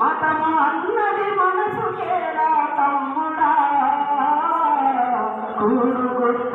మతము అన్నది మనసు కేరా తమ్ముడా కూరుగొట్ట